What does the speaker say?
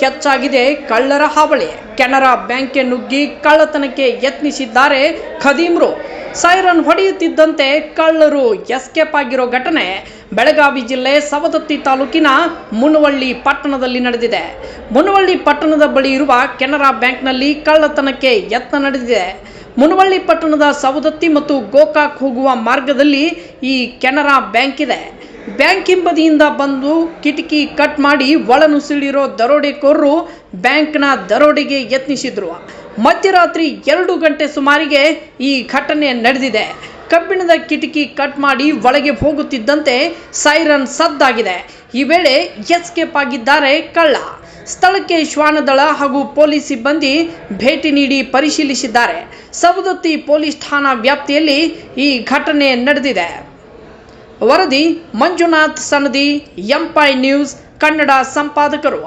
ಹೆಚ್ಚಾಗಿದೆ ಕಳ್ಳರ ಹಾವಳಿ. ಕೆನರಾ ಬ್ಯಾಂಕ್ಗೆ ನುಗ್ಗಿ ಕಳ್ಳತನಕ್ಕೆ ಯತ್ನಿಸಿದ್ದಾರೆ ಖದೀಮ್ರು. ಸೈರನ್ ಹೊಡೆಯುತ್ತಿದ್ದಂತೆ ಕಳ್ಳರು ಎಸ್ಕೇಪ್ ಆಗಿರೋ ಘಟನೆ ಬೆಳಗಾವಿ ಜಿಲ್ಲೆ ಸವದತ್ತಿ ತಾಲೂಕಿನ ಮುನವಳ್ಳಿ ಪಟ್ಟಣದಲ್ಲಿ ನಡೆದಿದೆ. ಮುನವಳ್ಳಿ ಪಟ್ಟಣದ ಬಳಿ ಇರುವ ಕೆನರಾ ಬ್ಯಾಂಕ್ನಲ್ಲಿ ಕಳ್ಳತನಕ್ಕೆ ಯತ್ನ ನಡೆದಿದೆ. ಮುನವಳ್ಳಿ ಪಟ್ಟಣದ ಸವದತ್ತಿ ಮತ್ತು ಗೋಕಾಕ್ ಹೋಗುವ ಮಾರ್ಗದಲ್ಲಿ ಈ ಕೆನರಾ ಬ್ಯಾಂಕ್ ಇದೆ. ಬ್ಯಾಂಕ್ ಹಿಂಬದಿಯಿಂದ ಬಂದು ಕಿಟಕಿ ಕಟ್ ಮಾಡಿ ಒಳನುಸುಳಿರೋ ದರೋಡೆಕೋರರು ಬ್ಯಾಂಕ್ನ ದರೋಡೆಗೆ ಯತ್ನಿಸಿದ್ರು. ಮಧ್ಯರಾತ್ರಿ ಎರಡು ಗಂಟೆ ಸುಮಾರಿಗೆ ಈ ಘಟನೆ ನಡೆದಿದೆ. ಕಬ್ಬಿಣದ ಕಿಟಕಿ ಕಟ್ ಮಾಡಿ ಒಳಗೆ ಹೋಗುತ್ತಿದ್ದಂತೆ ಸೈರನ್ ಸದ್ದಾಗಿದೆ. ಈ ವೇಳೆ ಎಸ್ಕೇಪ್ ಆಗಿದ್ದಾರೆ ಕಳ್ಳ. ಸ್ಥಳಕ್ಕೆ ಶ್ವಾನದಳ ಹಾಗೂ ಪೊಲೀಸ್ ಸಿಬ್ಬಂದಿ ಭೇಟಿ ನೀಡಿ ಪರಿಶೀಲಿಸಿದ್ದಾರೆ. ಸವದತ್ತಿ ಪೊಲೀಸ್ ಠಾಣಾ ವ್ಯಾಪ್ತಿಯಲ್ಲಿ ಈ ಘಟನೆ ನಡೆದಿದೆ. ವರದಿ ಮಂಜುನಾಥ್ ಸನದಿ ಎಂಪೈ ನ್ಯೂಸ್ ಕನ್ನಡ ಸಂಪಾದಕರು.